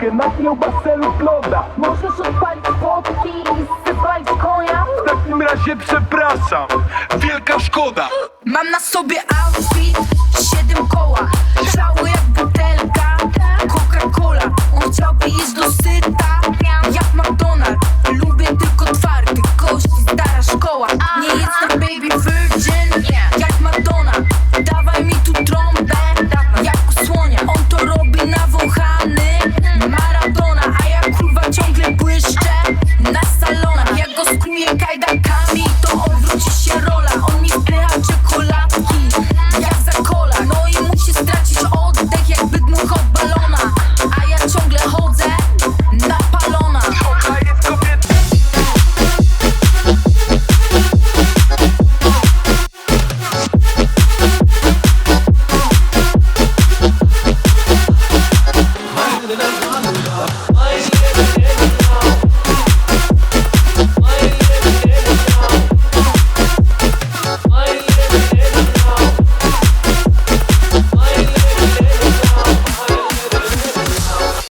flaszkę na kiełbasę lub loda. Możesz odpalić fotki i sypać konia? W takim razie przepraszam, wielka szkoda. Mam na sobie outfit, siedem koła. Cały jak butelka, Coca-Cola. On chciałby jeść do syta, jak McDonald's. Lubię tylko twardy, kości, stara szkoła. Nie jestem baby virgin,